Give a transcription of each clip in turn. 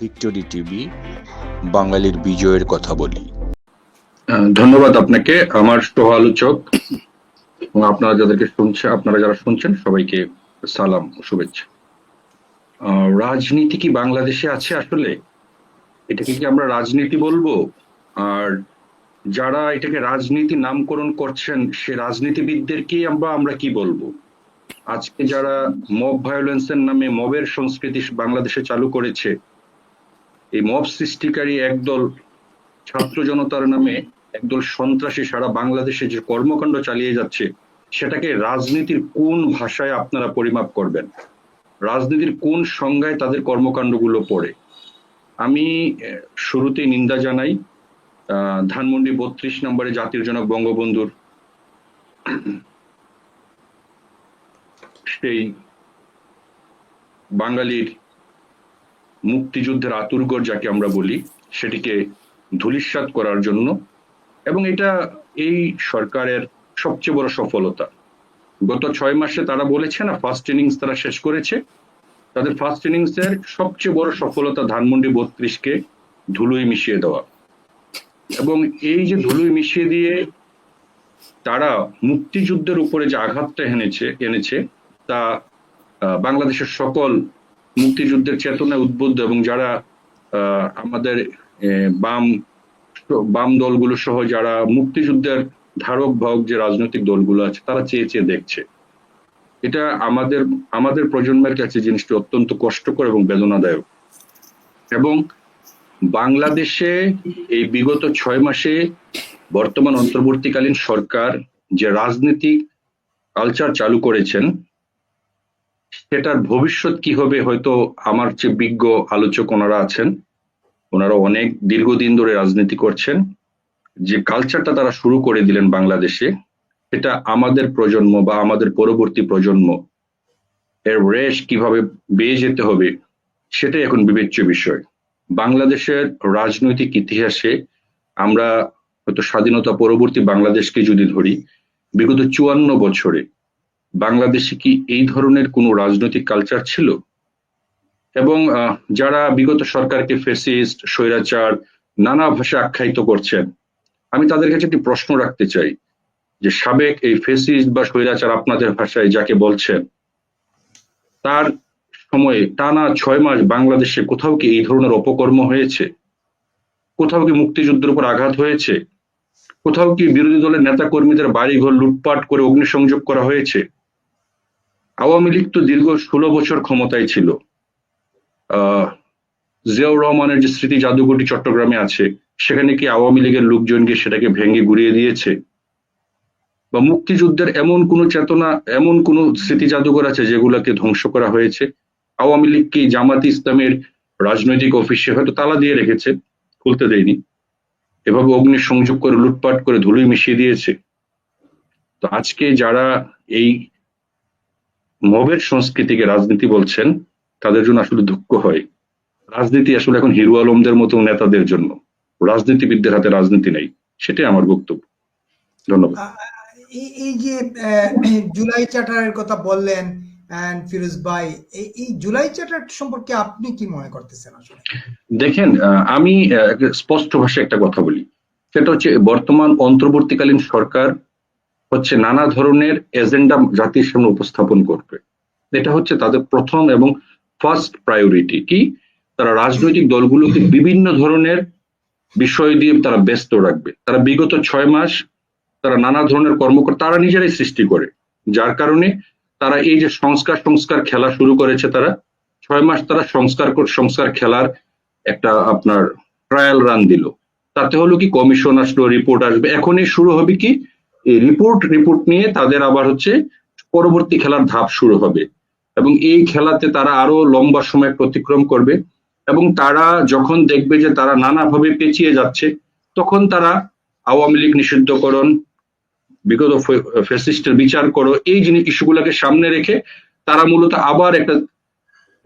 Victory TV বাঙালির বিজয়ের কথা বলি। ধন্যবাদ আপনাকে, আমার সহ আলোচক। এবং আপনারা যাদেরকে শুনছে, আপনারা যারা শুনছেন, সবাইকে সালাম শুভেচ্ছা। রাজনীতি কি বাংলাদেশে আছে আসলে? এটাকে কি আমরা রাজনীতি বলব? আর যারা এটাকে রাজনীতি নামকরণ করছেন, সে রাজনীতিবিদদেরকেই আমরা আমরা কি বলব? আজকে যারা মব ভায়োলেন্সের নামে মবের সংস্কৃতি বাংলাদেশে চালু করেছে এই মব সৃষ্টিকারী একদল ছাত্র জনতার নামে একদল সন্ত্রাসী সারা বাংলাদেশে যে কর্মকাণ্ড চালিয়ে যাচ্ছে সেটাকে রাজনীতির কোন ভাষায় আপনারা পরিমাপ করবেন? রাজনীতির কোন সংজ্ঞায় তাদের কর্মকাণ্ডগুলো পড়ে? আমি আহ, শুরুতেই নিন্দা জানাই ধানমন্ডি বত্রিশ নম্বরে জাতির জনক বঙ্গবন্ধুর সেই বাঙালির মুক্তিযুদ্ধের আতুরগড় যাকে আমরা বলি, সেটিকে ধূলিসাৎ করার জন্য। এবং এটা এই সরকারের সবচেয়ে বড় সফলতা। গত ছয় মাসে তারা বলেছে না ফার্স্ট ইনিংস তারা শেষ করেছে। তাদের ফার্স্ট ইনিংস এর সবচেয়ে বড় সফলতা ধানমন্ডি বত্রিশকে ধুলোয় মিশিয়ে দেওয়া। এবং এই যে ধুলোয় মিশিয়ে দিয়ে তারা মুক্তিযুদ্ধের উপরে যে আঘাতটা এনেছে এনেছে, তা বাংলাদেশের সকল মুক্তিযুদ্ধের চেতনায় উদ্বুদ্ধ এবং যারা আমাদের বাম বাম দলগুলো সহ যারা মুক্তিযুদ্ধের ধারক বাহক যে রাজনৈতিক দলগুলো আছে, তারা চেয়ে চেয়ে দেখছে। এটা আমাদের আমাদের প্রজন্মের কাছে জিনিসটি অত্যন্ত কষ্টকর এবং বেদনাদায়ক। এবং বাংলাদেশে এই বিগত ছয় মাসে বর্তমান অন্তর্বর্তীকালীন সরকার যে রাজনীতিক কালচার চালু করেছেন সেটার ভবিষ্যৎ কি হবে হয়তো আমার চেয়ে বিজ্ঞ আলোচক ওনারা আছেন। ওনারা অনেক দীর্ঘদিন ধরে রাজনীতি করছেন। যে কালচারটা তারা শুরু করে দিলেন বাংলাদেশে এটা আমাদের প্রজন্ম বা আমাদের পরবর্তী প্রজন্ম এর রেশ কীভাবে বেয়ে যেতে হবে, সেটাই এখন বিবেচ্য বিষয়। বাংলাদেশের রাজনৈতিক ইতিহাসে আমরা হয়তো স্বাধীনতা পরবর্তী বাংলাদেশকে যদি ধরি, বিগত চুয়ান্ন বছরে বাংলাদেশে কি এই ধরনের কোনো রাজনৈতিক কালচার ছিল? এবং যারা বিগত সরকারকে ফেসিস্ট স্বৈরাচার, নানা ভাষায় আখ্যায়িত করছেন, আমি তাদের কাছে একটি প্রশ্ন রাখতে চাই, যে সাবেক এই ফেসিস্ট বা স্বৈরাচার আপনাদের ভাষায় যাকে বলছেন, তার সময়ে টানা ছয় মাস বাংলাদেশে কোথাও কি এই ধরনের অপকর্ম হয়েছে? কোথাও কি মুক্তিযুদ্ধের উপর আঘাত হয়েছে? কোথাও কি বিরোধী দলের নেতা কর্মীদের বাড়িঘর লুটপাট করে অগ্নিসংযোগ করা হয়েছে? আওয়ামী লীগ তো দীর্ঘ ষোলো বছর ক্ষমতায় ছিল। জিয়াউর রহমানের যে স্মৃতি জাদুঘরটি চট্টগ্রামে আছে, সেখানে কি আওয়ামী লীগের লোকজন গিয়ে সেটাকে ভেঙে গুড়িয়ে দিয়েছে? বা মুক্তিযুদ্ধের এমন কোন চেতনা, এমন কোন স্মৃতি জাদুঘর আছে যেগুলোকে ধ্বংস করা হয়েছে? আওয়ামী লীগ কি জামাত ইসলামের রাজনৈতিক অফিসে হয়তো তালা দিয়ে রেখেছে, খুলতে দেয়নি? এভাবে অগ্নি সংযোগ করে লুটপাট করে ধুলোই মিশিয়ে দিয়েছে। তো আজকে যারা এই মবের সংস্কৃতিকে রাজনীতি বলছেন তাদের জন্য আসলে দুঃখ হয়। রাজনীতি আসলে এখন হিরু আলমদের মতো নেতাদের জন্য। রাজনীতিবিদদের হাতে রাজনীতি নেই। সেটাই আমার বক্তব্য। ধন্যবাদ। এই যে জুলাই চার্টারের কথা বললেন ফিরোজ ভাই এই জুলাই চার্টার সম্পর্কে আপনি কি মনে করতেছেন আসলে? দেখেন আমি স্পষ্ট ভাষায় একটা কথা বলি। সেটা হচ্ছে বর্তমান অন্তর্বর্তীকালীন সরকার হচ্ছে নানা ধরনের এজেন্ডা জাতির সামনে উপস্থাপন করবে। এটা হচ্ছে তাদের প্রথম এবং ফার্স্ট প্রায়োরিটি কি? তারা রাজনৈতিক দলগুলোকে বিভিন্ন ধরনের বিষয় দিয়ে তারা ব্যস্ত রাখবে। তারা বিগত ছয় মাস তারা নানা ধরনের কর্মকর্তা তারা নিজেরাই সৃষ্টি করে। যার কারণে তারা এই যে সংস্কার সংস্কার খেলা শুরু করেছে তারা, ছয় মাস তারা সংস্কার কর- সংস্কার খেলার একটা আপনার ট্রায়াল রান দিল। তাতে হলো কি কমিশন আসলো রিপোর্ট আসবে। এখনই শুরু হবে কি এই রিপোর্ট রিপোর্ট নিয়ে তাদের আবার হচ্ছে পরবর্তী খেলার ধাপ শুরু হবে। এবং এই খেলাতে তারা আরও লম্বা সময় প্রতিক্রম করবে এবং তারা যখন দেখবে যে তারা নানাভাবে পেঁচিয়ে যাচ্ছে, তখন তারা আওয়ামী লীগ নিষিদ্ধকরণ, বিগত ফেসিস্টের বিচার করো, এই জিনিস ইস্যুগুলোকে সামনে রেখে তারা মূলত আবার একটা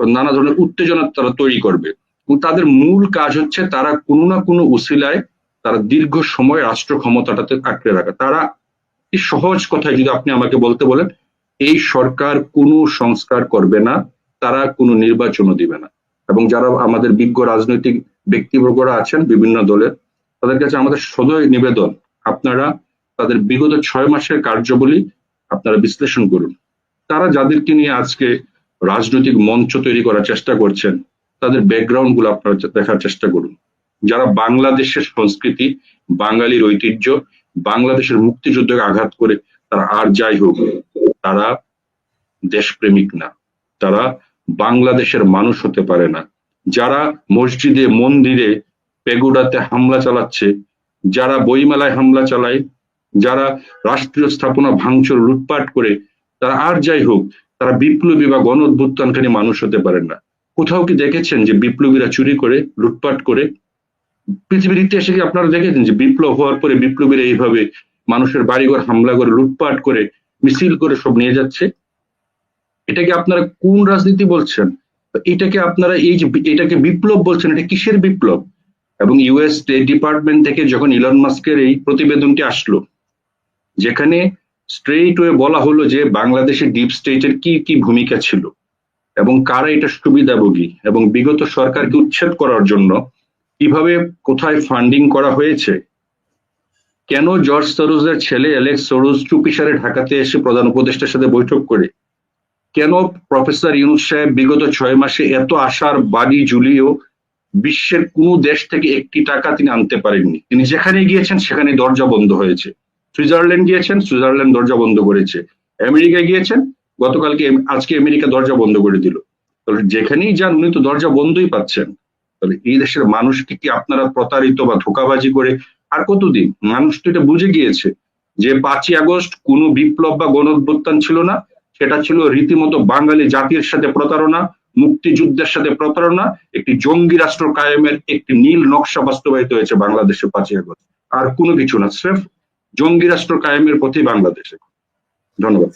নানা ধরনের উত্তেজনা তারা তৈরি করবে। এবং তাদের মূল কাজ হচ্ছে তারা কোনো না কোনো উসিলায় তারা দীর্ঘ সময় রাষ্ট্র ক্ষমতাটাতে আঁকড়ে রাখা। তারা সহজ কথায় যদি আপনি আমাকে বলতে বলেন, এই সরকার কোনো সংস্কার করবে না, তারা কোনো নির্বাচনও দিবে না। এবং যারা আমাদের বিজ্ঞ রাজনৈতিক ব্যক্তিবর্গরা আছেন, বিভিন্ন দলের, তাদের কাছে আমাদের সদয় নিবেদন, আপনারা তাদের বিগত ছয় মাসের কার্যাবলী আপনারা বিশ্লেষণ করুন। তারা যাদেরকে নিয়ে আজকে রাজনৈতিক মঞ্চ তৈরি করার চেষ্টা করছেন, তাদের ব্যাকগ্রাউন্ডগুলো আপনারা দেখার চেষ্টা করুন। যারা বাংলাদেশের সংস্কৃতি, বাঙালির ঐতিহ্য বাংলাদেশের মুক্তিযুদ্ধকে আঘাত করে তারা আর যাই হোক, তারা দেশপ্রেমিক না। তারা বাংলাদেশের মানুষ হতে পারে না। যারা মসজিদে, মন্দিরে, পেগুডাতে হামলা চালাচ্ছে, যারা বইমেলায় হামলা চালায়, যারা রাষ্ট্রীয় স্থাপনা ভাঙচুর, লুটপাট করে, তারা আর যাই হোক, তারা বিপ্লবী বা গণ মানুষ হতে পারেন না। কোথাও কি দেখেছেন যে বিপ্লবীরা চুরি করে, লুটপাট করে পৃথিবীর ইতিহাসে কি আপনারা দেখেছেন যে বিপ্লব হওয়ার পরে বিপ্লবীরা এইভাবে মানুষের বাড়িঘর, হামলা করে, লুটপাট করে, মিছিল করে সব নিয়ে যাচ্ছে? এটাকে আপনারা কোন রাজনীতি বলছেন? এটাকে আপনারা এই যে এটাকে বিপ্লব বলছেন? এটা কিসের বিপ্লব? এবং ইউএস স্টেট ডিপার্টমেন্ট থেকে যখন ইলন মাস্কের এই প্রতিবেদনটি আসলো, যেখানে স্ট্রেইট ওয়ে বলা হলো যে বাংলাদেশের ডিপ স্টেটের কি কি ভূমিকা ছিল এবং কারা এটা সুবিধাভোগী এবং বিগত সরকারকে উচ্ছেদ করার জন্য কীভাবে কোথায় ফান্ডিং করা হয়েছে? কেন জর্জ সরোজের ছেলে অ্যালেক্স সরোজ চুপিসারে ঢাকাতে এসে প্রধান উপদেষ্টার সাথে বৈঠক করে? কেন প্রফেসর ইউনুস সাহেব বিগত ছয় মাসে এত আশার বাড়ি ঝুলিয়েও বিশ্বের কোন দেশ থেকে একটি টাকা তিনি আনতে পারেননি? তিনি যেখানে গিয়েছেন সেখানে দরজা বন্ধ হয়েছে। সুইজারল্যান্ড গিয়েছেন, সুইজারল্যান্ড দরজা বন্ধ করেছে। আমেরিকা গিয়েছেন, গতকালকে আজকে আমেরিকা দরজা বন্ধ করে দিল। যেখানেই যান, উনি তো দরজা বন্ধই পাচ্ছেন। তাহলে এই দেশের মানুষকে কি আপনারা প্রতারিত বা ধোকাবাজি করে? আর কতদিন? মানুষ তো এটা বুঝে গিয়েছে যে পাঁচই আগস্ট কোনো বিপ্লব বা গণ ছিল না। সেটা ছিল রীতিমতো বাঙালি জাতির সাথে প্রতারণা, মুক্তিযুদ্ধের সাথে প্রতারণা, একটি জঙ্গি রাষ্ট্র কায়েমের একটি নীল নকশা বাস্তবায়িত হয়েছে বাংলাদেশে পাঁচই আগস্ট। আর কোনো কিছু না, স্রেফ জঙ্গি রাষ্ট্র কায়েমের পথে বাংলাদেশে ধন্যবাদ।